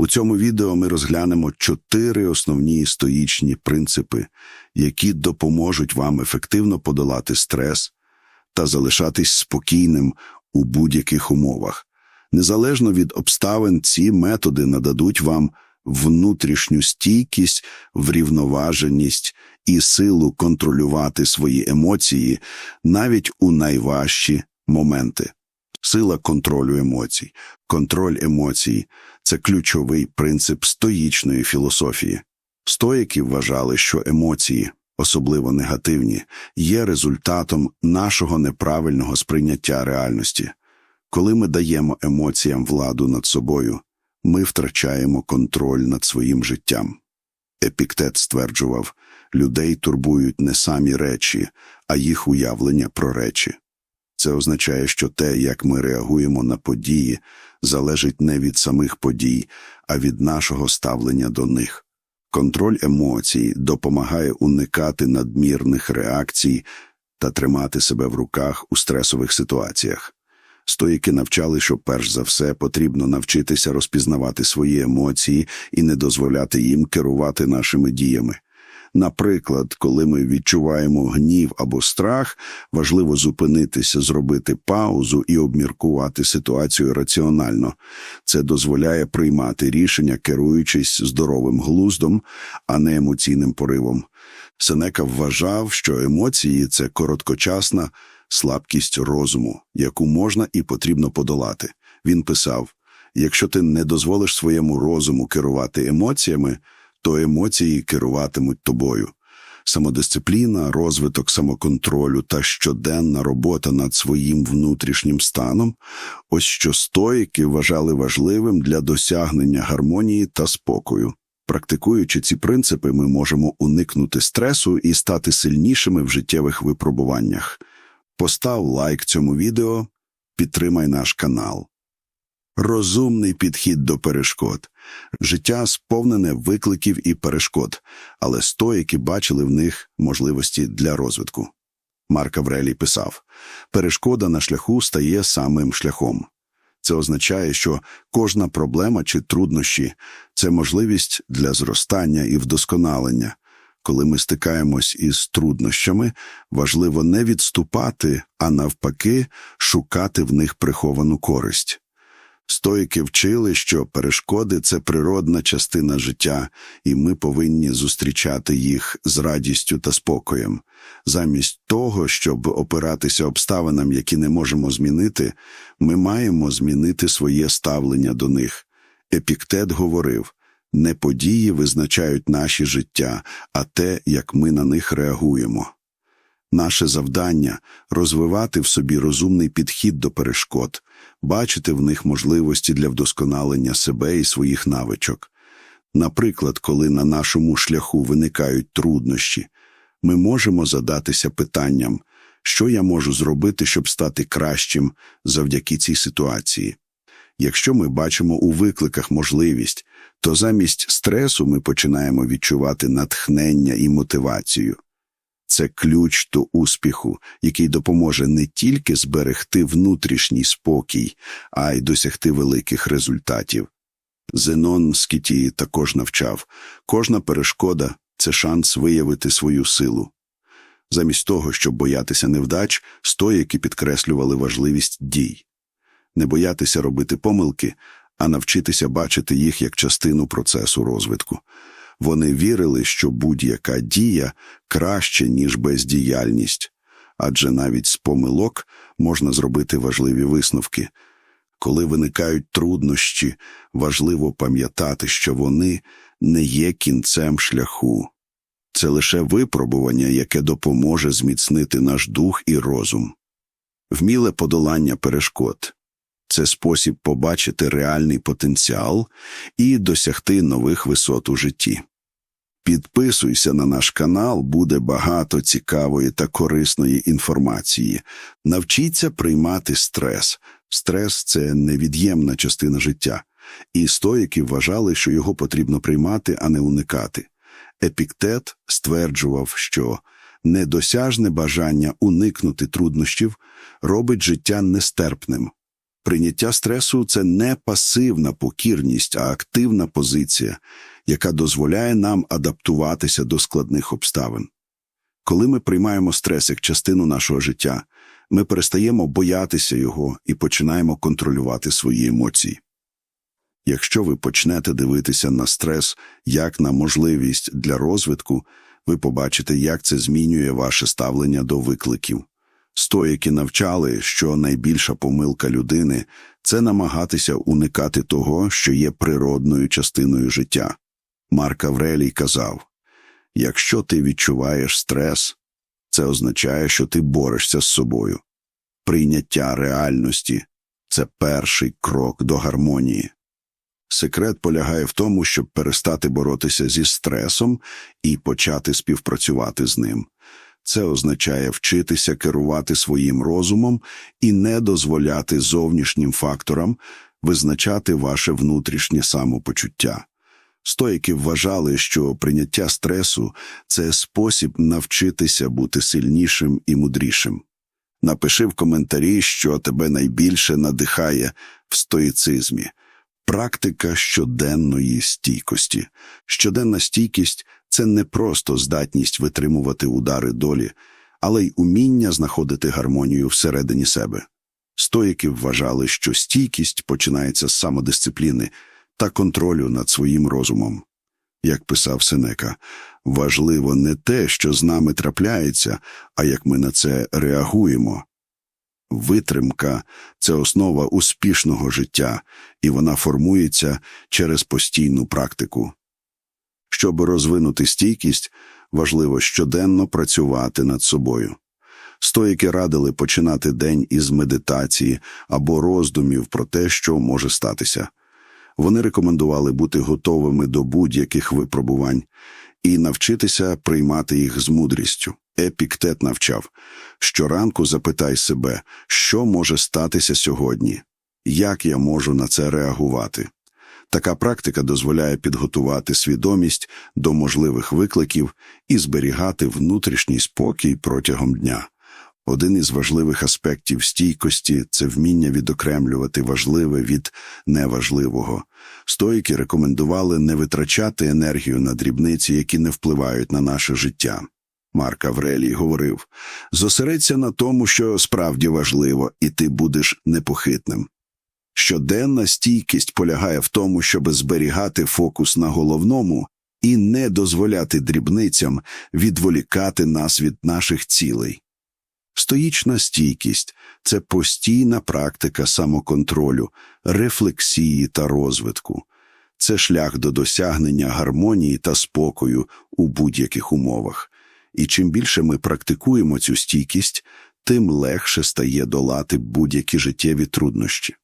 У цьому відео ми розглянемо чотири основні стоїчні принципи, які допоможуть вам ефективно подолати стрес та залишатись спокійним у будь-яких умовах. Незалежно від обставин, ці методи нададуть вам внутрішню стійкість, врівноваженість і силу контролювати свої емоції навіть у найважчі моменти. Сила контролю емоцій. Контроль емоцій це ключовий принцип стоїчної філософії. Стоїки вважали, що емоції, особливо негативні, є результатом нашого неправильного сприйняття реальності. Коли ми даємо емоціям владу над собою, ми втрачаємо контроль над своїм життям. Епіктет стверджував, людей турбують не самі речі, а їх уявлення про речі. Це означає, що те, як ми реагуємо на події, залежить не від самих подій, а від нашого ставлення до них. Контроль емоцій допомагає уникати надмірних реакцій та тримати себе в руках у стресових ситуаціях. Стоїки навчали, що перш за все потрібно навчитися розпізнавати свої емоції і не дозволяти їм керувати нашими діями. Наприклад, коли ми відчуваємо гнів або страх, важливо зупинитися, зробити паузу і обміркувати ситуацію раціонально. Це дозволяє приймати рішення, керуючись здоровим глуздом, а не емоційним поривом. Сенека вважав, що емоції це короткочасна слабкість розуму, яку можна і потрібно подолати. Він писав: якщо ти не дозволиш своєму розуму керувати емоціями, то емоції керуватимуть тобою. Самодисципліна, розвиток самоконтролю та щоденна робота над своїм внутрішнім станом ось що стоїки вважали важливим для досягнення гармонії та спокою. Практикуючи ці принципи, ми можемо уникнути стресу і стати сильнішими в життєвих випробуваннях. Постав лайк цьому відео, підтримай наш канал. Розумний підхід до перешкод. Життя сповнене викликів і перешкод, але стоїки бачили в них можливості для розвитку. Марк Аврелій писав: перешкода на шляху стає самим шляхом. Це означає, що кожна проблема чи труднощі це можливість для зростання і вдосконалення. Коли ми стикаємось із труднощами, важливо не відступати, а навпаки, шукати в них приховану користь. Стоїки вчили, що перешкоди це природна частина життя, і ми повинні зустрічати їх з радістю та спокоєм. Замість того, щоб опиратися обставинам, які не можемо змінити, ми маємо змінити своє ставлення до них. Епіктет говорив не події визначають наші життя, а те, як ми на них реагуємо. Наше завдання розвивати в собі розумний підхід до перешкод, бачити в них можливості для вдосконалення себе і своїх навичок. Наприклад, коли на нашому шляху виникають труднощі, ми можемо задатися питанням, що я можу зробити, щоб стати кращим завдяки цій ситуації. Якщо ми бачимо у викликах можливість, то замість стресу ми починаємо відчувати натхнення і мотивацію. Це ключ до успіху, який допоможе не тільки зберегти внутрішній спокій, а й досягти великих результатів. Зенон Скітії також навчав кожна перешкода це шанс виявити свою силу. Замість того, щоб боятися невдач, стоїки підкреслювали важливість дій, не боятися робити помилки, а навчитися бачити їх як частину процесу розвитку. Вони вірили, що будь-яка дія краще, ніж бездіяльність, адже навіть з помилок можна зробити важливі висновки. Коли виникають труднощі, важливо пам'ятати, що вони не є кінцем шляху. Це лише випробування, яке допоможе зміцнити наш дух і розум. Вміле подолання перешкод це спосіб побачити реальний потенціал і досягти нових висот у житті. Підписуйся на наш канал, буде багато цікавої та корисної інформації. Навчіться приймати стрес. Стрес це невід'ємна частина життя, і стоїки вважали, що його потрібно приймати, а не уникати. Епіктет стверджував, що недосяжне бажання уникнути труднощів робить життя нестерпним. Прийняття стресу це не пасивна покірність, а активна позиція, яка дозволяє нам адаптуватися до складних обставин. Коли ми приймаємо стрес як частину нашого життя, ми перестаємо боятися його і починаємо контролювати свої емоції. Якщо ви почнете дивитися на стрес як на можливість для розвитку, ви побачите, як це змінює ваше ставлення до викликів. Стоїки навчали, що найбільша помилка людини це намагатися уникати того, що є природною частиною життя. Марк Аврелій казав якщо ти відчуваєш стрес, це означає, що ти борешся з собою. Прийняття реальності це перший крок до гармонії. Секрет полягає в тому, щоб перестати боротися зі стресом і почати співпрацювати з ним. Це означає вчитися керувати своїм розумом і не дозволяти зовнішнім факторам визначати ваше внутрішнє самопочуття. Стоїки вважали, що прийняття стресу це спосіб навчитися бути сильнішим і мудрішим. Напиши в коментарі, що тебе найбільше надихає в стоїцизмі. Практика щоденної стійкості. Щоденна стійкість це не просто здатність витримувати удари долі, але й уміння знаходити гармонію всередині себе. Стоїки вважали, що стійкість починається з самодисципліни та контролю над своїм розумом. Як писав Сенека, важливо не те, що з нами трапляється, а як ми на це реагуємо. Витримка це основа успішного життя, і вона формується через постійну практику. Щоб розвинути стійкість, важливо щоденно працювати над собою. Стоїки радили починати день із медитації або роздумів про те, що може статися. Вони рекомендували бути готовими до будь-яких випробувань і навчитися приймати їх з мудрістю. Епіктет навчав щоранку запитай себе, що може статися сьогодні, як я можу на це реагувати. Така практика дозволяє підготувати свідомість до можливих викликів і зберігати внутрішній спокій протягом дня. Один із важливих аспектів стійкості це вміння відокремлювати важливе від неважливого. Стоїки рекомендували не витрачати енергію на дрібниці, які не впливають на наше життя. Марк Аврелій говорив зосередься на тому, що справді важливо, і ти будеш непохитним. Щоденна стійкість полягає в тому, щоб зберігати фокус на головному і не дозволяти дрібницям відволікати нас від наших цілей. Стоїчна стійкість це постійна практика самоконтролю, рефлексії та розвитку, це шлях до досягнення гармонії та спокою у будь-яких умовах. І чим більше ми практикуємо цю стійкість, тим легше стає долати будь-які життєві труднощі.